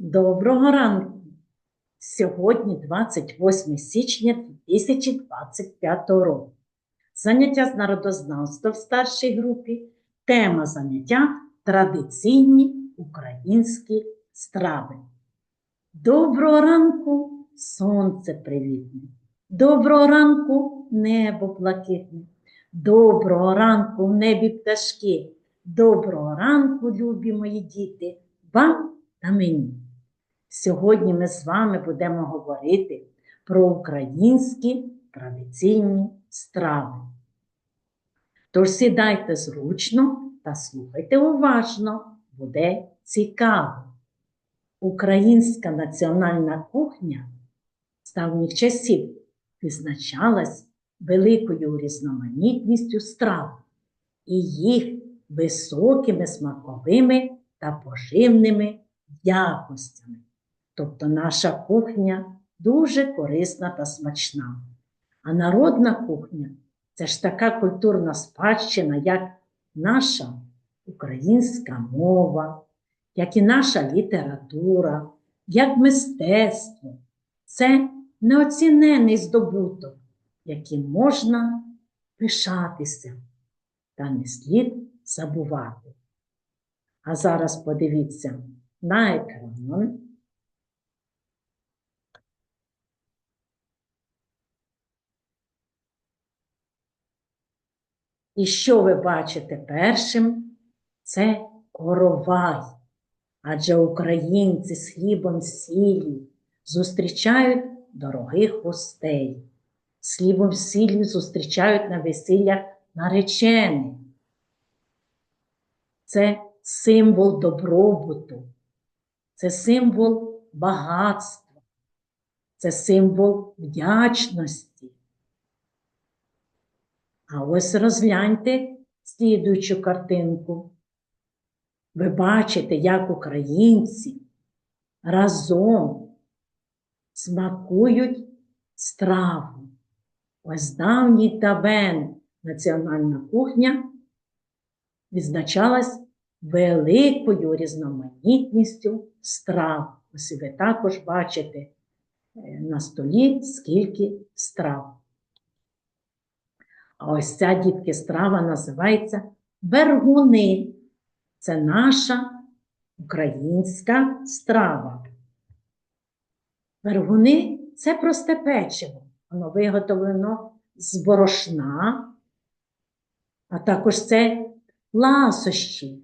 Доброго ранку! Сьогодні 28 січня 2025 року. Заняття з народознавства в старшій групі. Тема заняття традиційні українські страви. Доброго ранку, сонце привітне. Доброго ранку, небо блакитне. Доброго ранку, в небі пташки. Доброго ранку, любі мої діти, вам та мені. Сьогодні ми з вами будемо говорити про українські традиційні страви. Тож сідайте зручно та слухайте уважно, буде цікаво. Українська національна кухня з давніх часів визначалась великою різноманітністю страв і їх високими смаковими та поживними якостями. Тобто наша кухня дуже корисна та смачна. А народна кухня це ж така культурна спадщина, як наша українська мова, як і наша література, як мистецтво. Це неоцінений здобуток, яким можна пишатися та не слід забувати. А зараз подивіться на екран. І що ви бачите першим? Це коровай. Адже українці з хлібом сіллю зустрічають дорогих гостей. З хлібом сіллю зустрічають на весіллях наречених. Це символ добробуту, це символ багатства, це символ вдячності. А ось розгляньте слідуючу картинку. Ви бачите, як українці разом смакують страву. Ось давній табен національна кухня відзначалась великою різноманітністю страв. Ось ви також бачите е, на столі скільки страв. А ось ця дітки страва називається бергуни. Це наша українська страва. Бергуни це просте печиво. Воно виготовлено з борошна, а також це ласощі.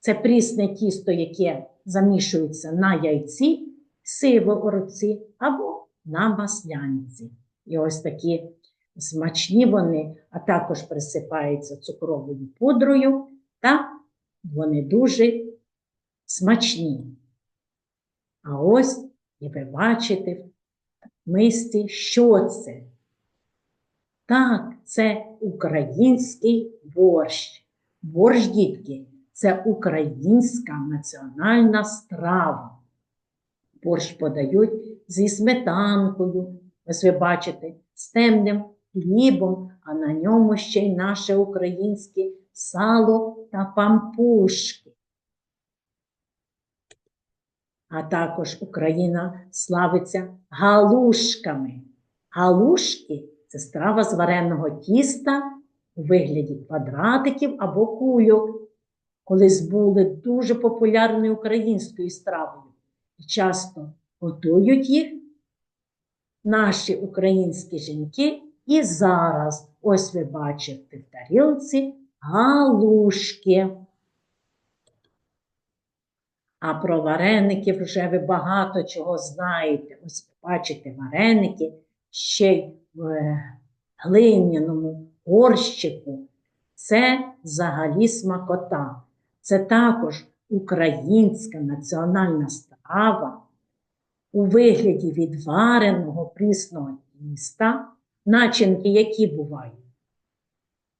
Це прісне тісто, яке замішується на яйці, сивороці або на маслянці. І ось такі смачні вони, а також присипаються цукровою пудрою, та вони дуже смачні. А ось, і ви бачите в мисті, що це? Так, це український борщ. Борщ, дітки, це українська національна страва. Борщ подають зі сметанкою, ось ви бачите, з темним хлібом, а на ньому ще й наше українське сало та пампушки. А також Україна славиться галушками. Галушки це страва з вареного тіста у вигляді квадратиків або кульок. Колись були дуже популярною українською стравою. І часто готують їх наші українські жінки і зараз, ось ви бачите в тарілці галушки. А про вареники вже ви багато чого знаєте. Ось ви бачите вареники ще й в е, глиняному горщику. Це взагалі смакота. Це також українська національна страва у вигляді відвареного прісного тіста, начинки, які бувають.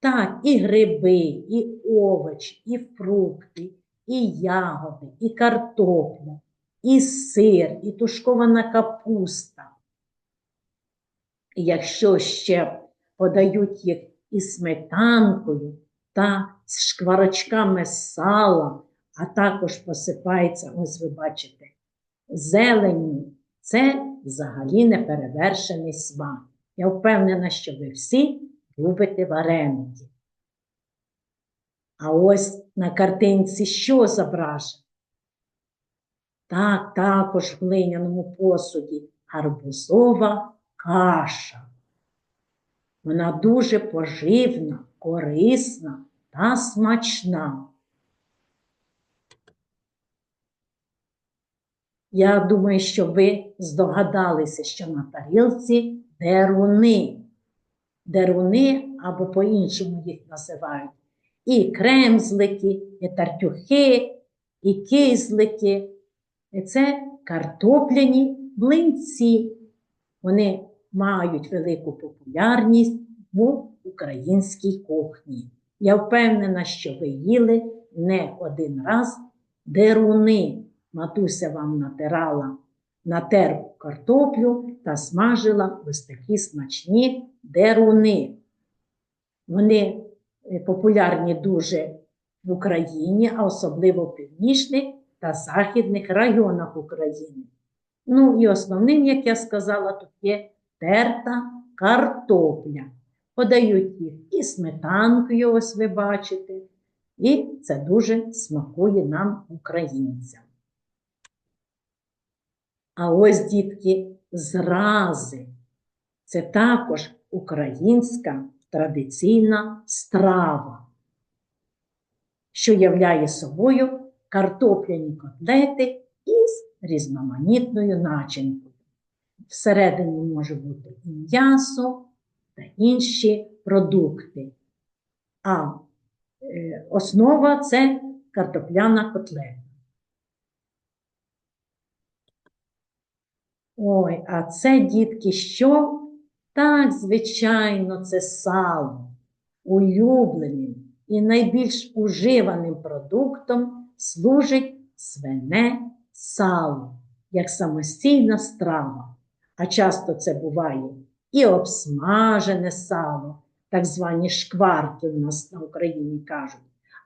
Так, і гриби, і овочі, і фрукти, і ягоди, і картопля, і сир, і тушкована капуста. І якщо ще подають їх із сметанкою та з шкварочками сала, а також посипається, ось ви бачите, зеленню. Це взагалі неперевершений смак. Я впевнена, що ви всі любите вареники. А ось на картинці що зображено? Так, також в глиняному посуді гарбузова каша. Вона дуже поживна, корисна та смачна. Я думаю, що ви здогадалися, що на тарілці деруни. Деруни або по-іншому їх називають. І кремзлики, і тартюхи, і кизлики. І це картопляні млинці. Вони мають велику популярність в українській кухні. Я впевнена, що ви їли не один раз деруни. Матуся вам натирала на терку картоплю та смажила ось такі смачні деруни. Вони е, популярні дуже в Україні, а особливо в північних та західних районах України. Ну і основним, як я сказала, тут є терта картопля. Подають їх і сметанкою, ось ви бачите, і це дуже смакує нам, українцям. А ось, дітки, зрази. Це також українська традиційна страва, що являє собою картопляні котлети із різноманітною начинкою. Всередині може бути і м'ясо та інші продукти. А е, основа це картопляна котлета. Ой, а це, дітки, що? Так, звичайно, це сало. Улюбленим і найбільш уживаним продуктом служить свине сало, як самостійна страва. А часто це буває і обсмажене сало, так звані шкварки у нас на Україні кажуть,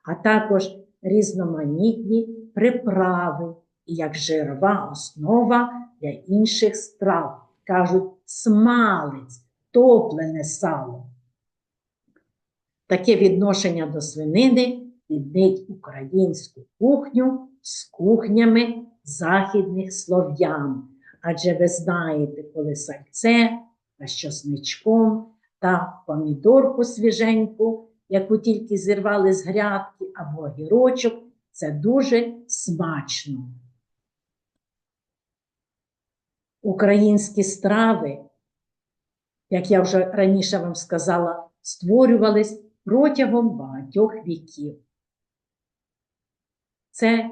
а також різноманітні приправи, як жирова основа для інших страв. Кажуть, смалець, топлене сало. Таке відношення до свинини віднить українську кухню з кухнями західних слов'ян. Адже ви знаєте, коли сальце та з чосничком та помідорку свіженьку, яку тільки зірвали з грядки або огірочок, це дуже смачно. Українські страви, як я вже раніше вам сказала, створювались протягом багатьох віків. Це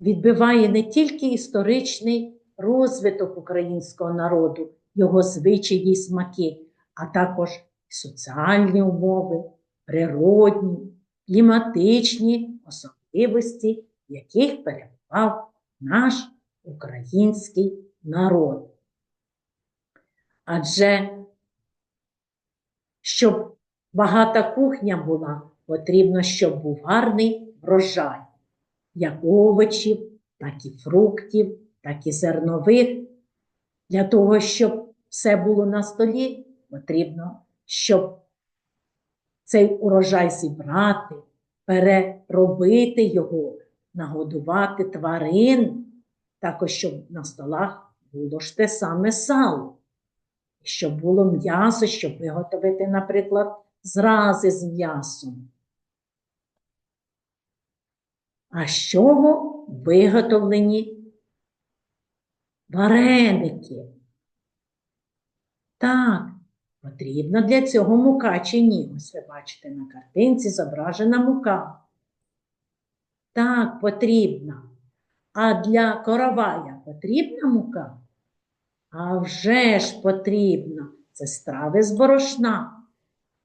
відбиває не тільки історичний розвиток українського народу, його звичаї і смаки, а також соціальні умови, природні, кліматичні особливості, яких перебував наш український народ. Адже, щоб багата кухня була, потрібно, щоб був гарний врожай, як овочів, так і фруктів, так і зернових. Для того, щоб все було на столі, потрібно, щоб цей урожай зібрати, переробити його, нагодувати тварин, також щоб на столах було ж те саме сало. Щоб було м'ясо, щоб виготовити, наприклад, зрази з м'ясом. А з чого виготовлені вареники? Так, потрібна для цього мука чи ні? Ось ви бачите на картинці зображена мука. Так, потрібна. А для коровая потрібна мука? А вже ж потрібно. Це страви з борошна.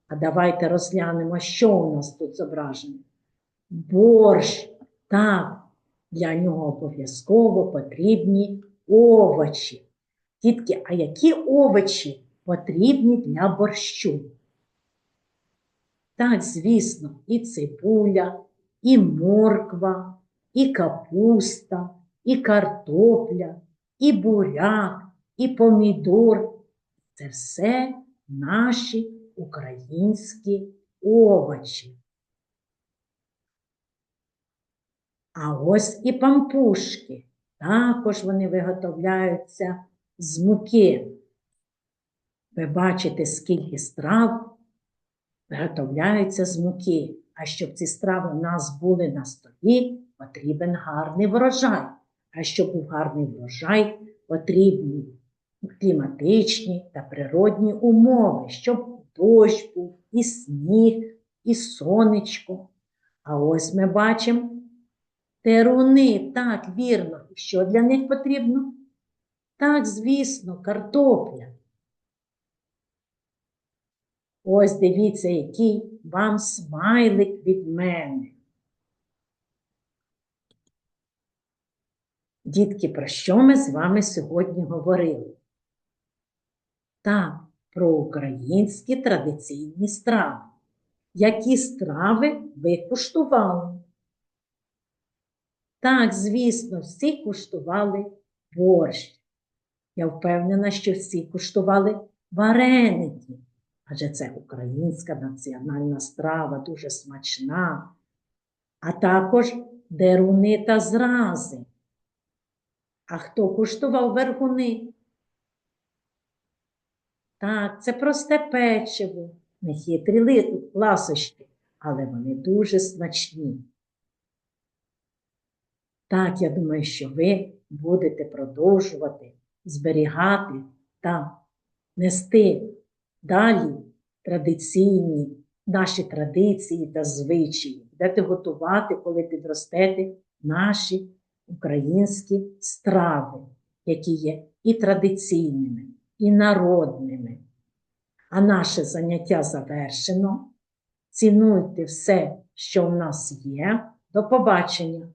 А давайте розглянемо, що у нас тут зображено. Борщ. Так, для нього обов'язково потрібні овочі. Тітки, а які овочі потрібні для борщу? Так, звісно, і цибуля, і морква, і капуста, і картопля, і буряк, і помідор. Це все наші українські овочі. А ось і пампушки. Також вони виготовляються з муки. Ви бачите, скільки страв виготовляються з муки. А щоб ці страви у нас були на столі, потрібен гарний врожай. А щоб був гарний врожай, потрібні кліматичні та природні умови, щоб дощ був, і сніг, і сонечко. А ось ми бачимо теруни, так, вірно. Що для них потрібно? Так, звісно, картопля. Ось дивіться, який вам смайлик від мене. Дітки, про що ми з вами сьогодні говорили? Так, про українські традиційні страви. Які страви ви куштували? Так, звісно, всі куштували борщ. Я впевнена, що всі куштували вареники, адже це українська національна страва, дуже смачна, а також деруни та зрази. А хто куштував вергуни? Так, це просте печиво, нехитрі ласощі, але вони дуже смачні. Так, я думаю, що ви будете продовжувати зберігати та нести далі традиційні наші традиції та звичаї. Будете готувати, коли підростете, наші українські страви, які є і традиційними, і народними. А наше заняття завершено. Цінуйте все, що в нас є. До побачення!